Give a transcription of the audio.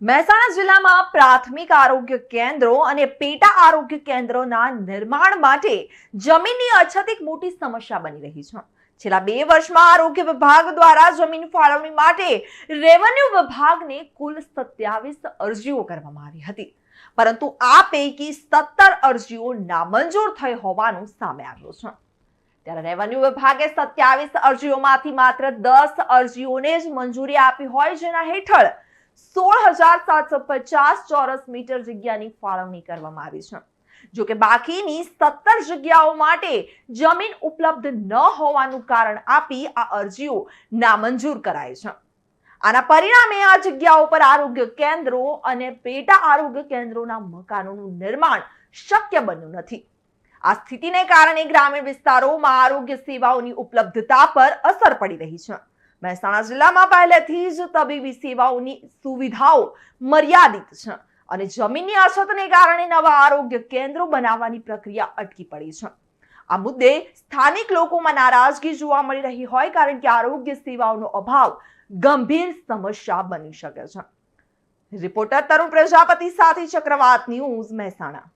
મહેસાણા જિલ્લામાં પ્રાથમિક આરોગ્ય કેન્દ્રો અને પેટા આરોગ્ય કેન્દ્રોના નિર્માણ માટે જમીનની અછત એક મોટી સમસ્યા બની રહી છે. છેલ્લા બે વર્ષમાં આરોગ્ય વિભાગ દ્વારા જમીન ફાળવણી માટે રેવન્યુ વિભાગને કુલ સત્યાવીસ અરજીઓ કરવામાં આવી હતી. પરંતુ આ પૈકી સત્તર અરજીઓ નામંજૂર થઈ હોવાનું સામે આવ્યું છે. ત્યારે રેવન્યુ વિભાગે સત્યાવીસ અરજીઓમાંથી માત્ર દસ અરજીઓને જ મંજૂરી આપી હોય જેના હેઠળ સોળ હજાર સાતસો પચાસ ચોરસ મીટર જગ્યાની ફાળવણી કરવામાં આવી છે. જો કે બાકીની સત્તર જગ્યાઓ માટે જમીન ઉપલબ્ધ ન હોવાનું કારણ આપી આ અરજીઓ નામંજૂર કરાઈ છે. આના પરિણામે આ જગ્યાઓ પર આરોગ્ય કેન્દ્રો અને પેટા આરોગ્ય કેન્દ્રોના મકાનોનું નિર્માણ શક્ય બન્યું નથી. આ સ્થિતિને કારણે ગ્રામીણ વિસ્તારોમાં આરોગ્ય સેવાઓની ઉપલબ્ધતા પર અસર પડી રહી છે. મહેસાણા જિલ્લામાં પહેલેથી જ તબીબી સેવાઓની સુવિધાઓ મર્યાદિત છે અને જમીનની અછતને કારણે નવા આરોગ્ય કેન્દ્રો બનાવવાની પ્રક્રિયા અટકી પડી છે આ મુદ્દે સ્થાનિક લોકોમાં નારાજગી જોવા મળી રહી હોય કારણ કે આરોગ્ય સેવાઓનો અભાવ ગંભીર સમસ્યા બની શકે છે રિપોર્ટર તરુણ પ્રજાપતિ સાથે ચક્રવાત ન્યૂઝ મહેસાણા